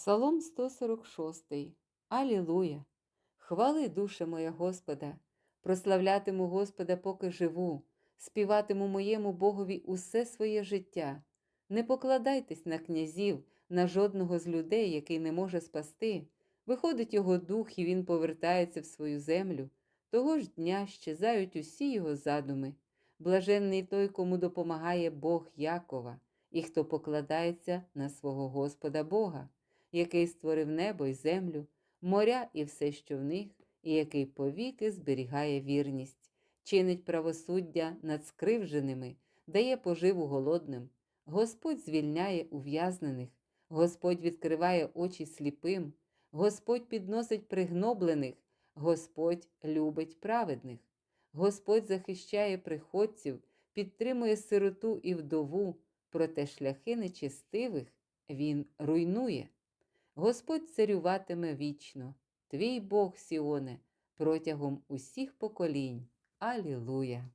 Псалом 146. Алілуя! Хвали, душе моя Господа, прославлятиму Господа, поки живу, співатиму моєму Богові усе своє життя. Не покладайтесь на князів, на жодного з людей, який не може спасти. Виходить його дух, і він повертається в свою землю. Того ж дня щезають усі його задуми. Блаженний той, кому допомагає Бог Якова, і хто покладається на свого Господа Бога, який створив небо й землю, моря і все, що в них, і який повіки зберігає вірність, чинить правосуддя над скривженими, дає поживу голодним. Господь звільняє ув'язнених, Господь відкриває очі сліпим, Господь підносить пригноблених, Господь любить праведних, Господь захищає приходців, підтримує сироту і вдову, проте шляхи нечестивих Він руйнує. Господь царюватиме вічно, твій Бог Сіоне, протягом усіх поколінь. Алілуя!